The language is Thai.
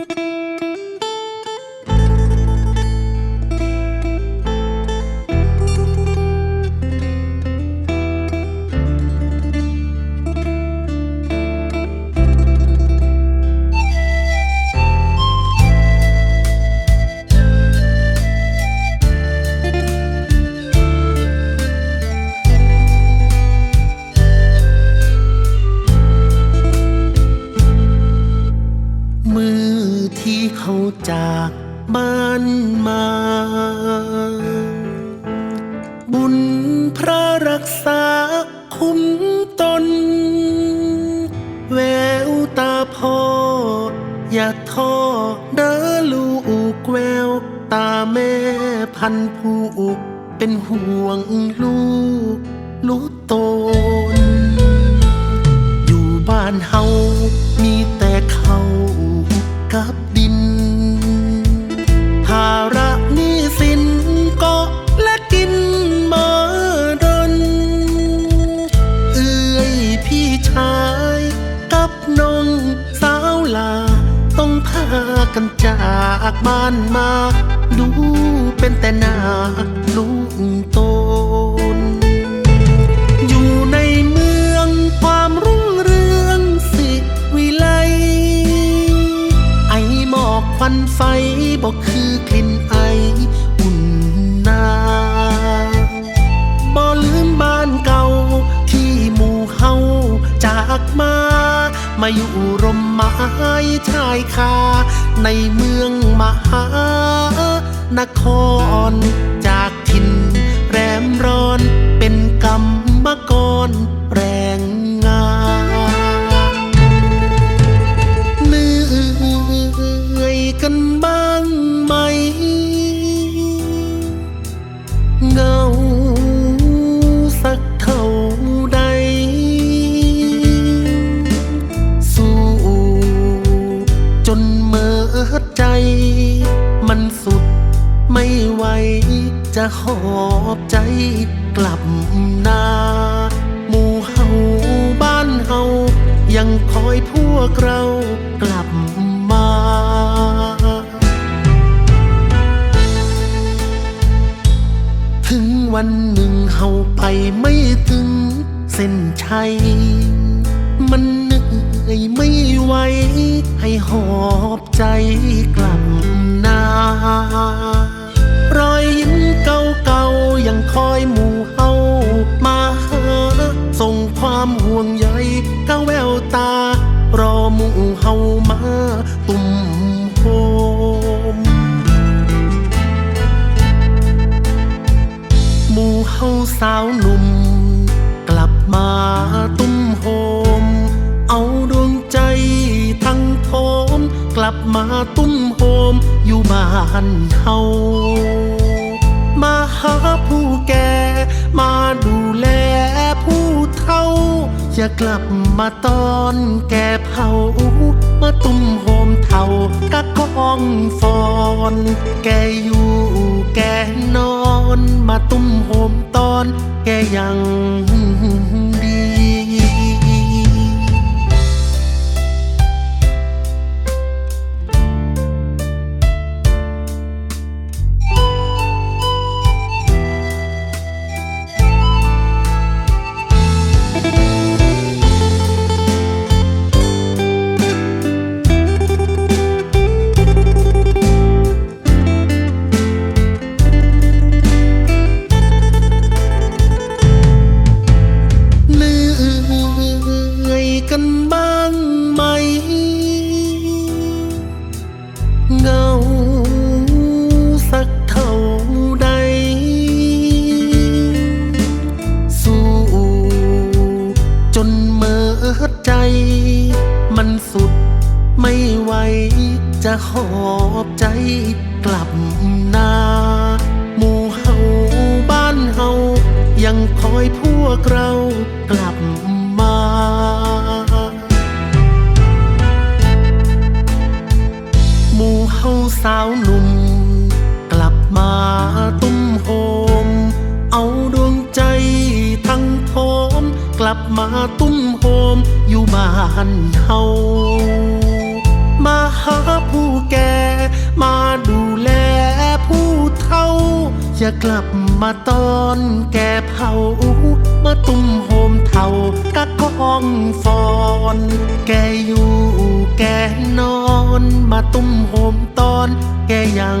มื เขาจากบ้านมา บุญพระรักษาคุ้มตน แววตาพ่อ อย่าท้อเด้อลูกแวว ตาแม่พันผู้เป็นห่วงลูกลูกโต กันจากบ้านมา ดูเป็นแต่หนาลูกโต มาอยู่ร่มไม้ชายคา ในเมืองมหานคร จากถิ่นแรมร้อนเป็นกรรมกร จะหอบใจกลับนาหมู่เฮาบ้านเฮายังคอยพวกเรากลับมาถึงวันหนึ่งเฮาไปไม่ถึงเส้นชัย มันเหนื่อยไม่ไหวให้หอบใจ สาวหนุ่ม กลับมาตุ้มโฮม เอาดวงใจทั้งโทม กลับมาตุ้มโฮม อยู่บ้านเฮามาหาผู้แก่มาดูแลผู้เฒ่า อย่ากลับมาตอนแก่เผามาตุ้มโฮมเท่ากะกองฟอน แกอยู่ แกนอน มาตุ้มโหมตอน แกยัง หอบใจกลับนาหมู่เฮาบ้านเฮายังคอยพวกเรากลับมาหมู่เฮาสาวหนุ่ม กลับมาตุ้มโฮม เอาดวงใจทั้งโทม กลับมาตุ้มโฮม อยู่บ้านเฮา หาผู้แก่มาดูแลผู้เฒ่า อย่ากลับมาตอนแก่เผา มาตุ่มโฮมเฒ่ากะกองฟอน แกอยู่แกนอน มาตุ่มโฮมตอน แกยัง